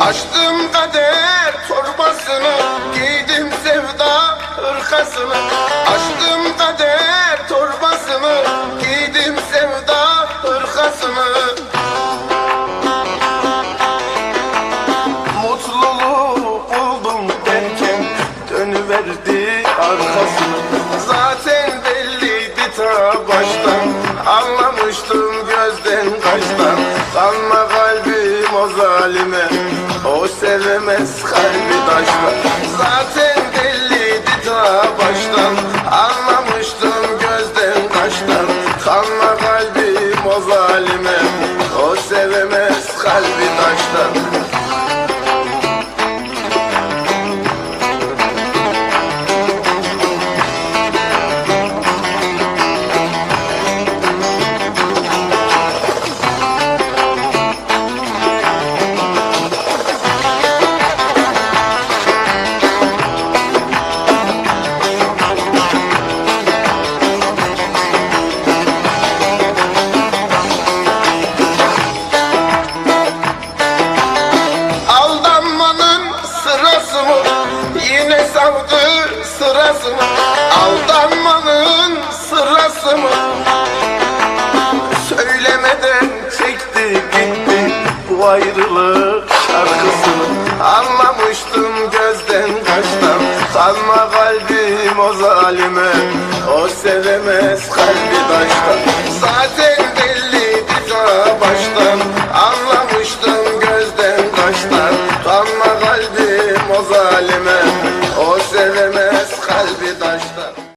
Açtım kader torbasını Giydim sevda hırkasını Açtım kader torbasını Giydim sevda hırkasını Mutluluğu buldum derken Dönüverdi arkasını Zaten belliydi ta baştan Anlamıştım. O sevemez kalbi taştan Zaten belliydi ta baştan. Anlamıştım gözden kaçtan Kanma kalbim o zalime. O sevemez kalbi taştan sırası mı? Yine savdı sırası mı? Aldanmanın sırası mı? Söylemeden çekti gitti bu ayrılık şarkısını Anlamıştım gözden kaçtan Sanma kalbim o zalime O sevemez kalbi taştan O sevemez kalbi taşta